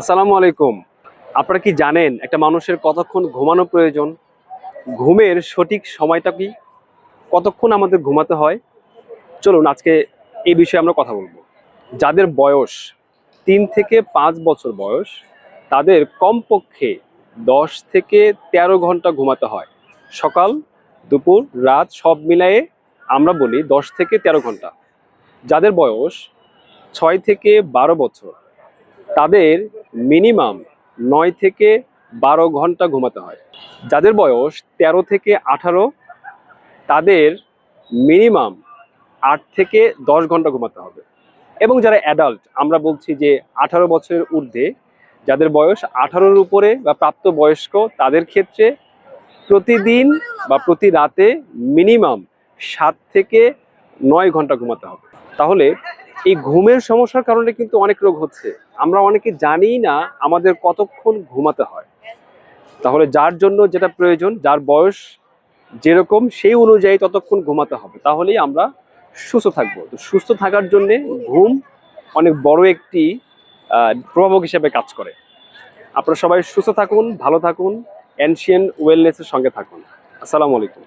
আসসালামু আলাইকুম। আপনারা কি জানেন একটা মানুষের কতক্ষণ ঘুমানো প্রয়োজন? ঘুমের সঠিক সময়টা কি? কতক্ষণ আমাদের ঘুমাতে হয়? চলুন আজকে এই বিষয়ে আমরা কথা বলব। যাদের বয়স তিন থেকে পাঁচ বছর বয়স, তাদের কমপক্ষে দশ থেকে তেরো ঘণ্টা ঘুমাতে হয়। সকাল, দুপুর, রাত সব মিলায়ে আমরা বলি দশ থেকে তেরো ঘণ্টা। যাদের বয়স ছয় থেকে বারো বছর, তাদের মিনিমাম নয় থেকে বারো ঘণ্টা ঘুমাতে হয়। যাদের বয়স তেরো থেকে আঠারো, তাদের মিনিমাম আট থেকে দশ ঘণ্টা ঘুমাতে হবে। এবং যারা অ্যাডাল্ট আমরা বলছি যে আঠারো বছরের ঊর্ধ্বে, যাদের বয়স আঠারোর উপরে বা প্রাপ্ত বয়স্ক তাদের ক্ষেত্রে প্রতিদিন বা প্রতি রাতে মিনিমাম সাত থেকে নয় ঘণ্টা ঘুমাতে হবে। তাহলে এই ঘুমের সমস্যার কারণে কিন্তু অনেক রোগ হচ্ছে। আমরা অনেকে জানিই না আমাদের কতক্ষণ ঘুমাতে হয়। তাহলে যার জন্য যেটা প্রয়োজন, যার বয়স যেরকম সেই অনুযায়ী ততক্ষণ ঘুমাতে হবে। তাহলেই আমরা সুস্থ থাকব। তো সুস্থ থাকার জন্যে ঘুম অনেক বড় একটি প্রভাবক হিসেবে কাজ করে। আপনারা সবাই সুস্থ থাকুন, ভালো থাকুন এনশিয়ান ওয়েলনেসের সঙ্গে থাকুন। আসসালামু আলাইকুম।